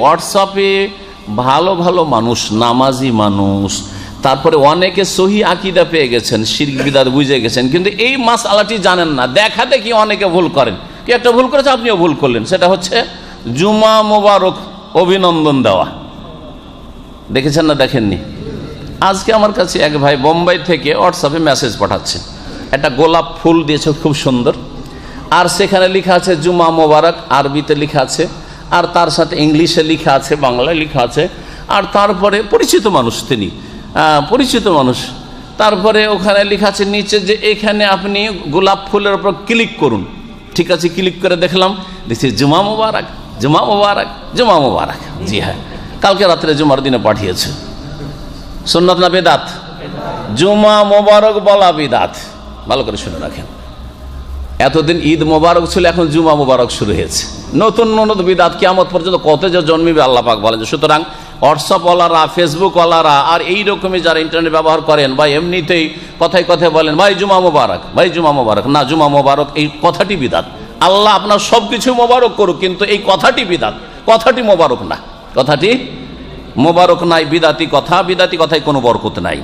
হোয়াটসঅ্যাপে ভালো ভালো মানুষ, নামাজি মানুষ, তারপরে অনেকে সহি আকিদা পেয়ে গেছেন, শিরক বিদাত বুঝে গেছেন, কিন্তু এই মাস আলাটি জানেন না, দেখা দেখি অনেকে ভুল করেন। কি একটা ভুল করেছে আপনিও ভুল করলেন, সেটা হচ্ছে জুমা মোবারক অভিনন্দন দেওয়া। দেখেছেন না, দেখেননি? আজকে আমার কাছে এক ভাই বোম্বাই থেকে হোয়াটসঅ্যাপে মেসেজ পাঠাচ্ছে একটা গোলাপ ফুল দিয়েছে, খুব সুন্দর। আর সেখানে লেখা আছে জুমা মোবারক, আরবিতে লেখা আছে আর তার সাথে ইংলিশে লেখা আছে, বাংলায় লেখা আছে। আর তারপরে পরিচিত মানুষ তিনি। পরিচিত মানুষ। তারপরে ওখানে লেখা আছে নিচে যে এখানে আপনি গোলাপ ফুলের উপর ক্লিক করুন। ঠিক আছে, ক্লিক করে দেখলাম। দেখছি জুমা মোবারক জুমা মোবারক জুমা মোবারক। জি হ্যাঁ। কালকে রাত্রে জুমার দিনে পাঠিয়েছে। সুন্নত না বেদাত? জুমা মোবারক বলা বিদাত। ভালো করে শুনে রাখেন। এতদিন ঈদ মোবারক ছিল, এখন জুমা মোবারক শুরু হয়েছে। নতুন নতুন বিদাত কিয়ামত পর্যন্ত কত যে জন্মিবে আল্লাহ পাক বলেন সুতরাং হোয়াটসঅ্যাপওয়ালারা ফেসবুকওয়ালারা আর এই রকমই যারা ইন্টারনেট ব্যবহার করেন বা এমনিতেই কথায় কথায় বলেন, ভাই, জুমা মোবারক, ভাই, জুমা মোবারক। না, জুমা মোবারক এই কথাটি বিদাত। আল্লাহ আপনার সব কিছু মোবারক করুক, কিন্তু এই কথাটি বিদাত। কথাটি মোবারক না। কথাটি মোবারক নাই, বিদাতি কথা, বিদাতি কথায় কোনো বরকত নাই।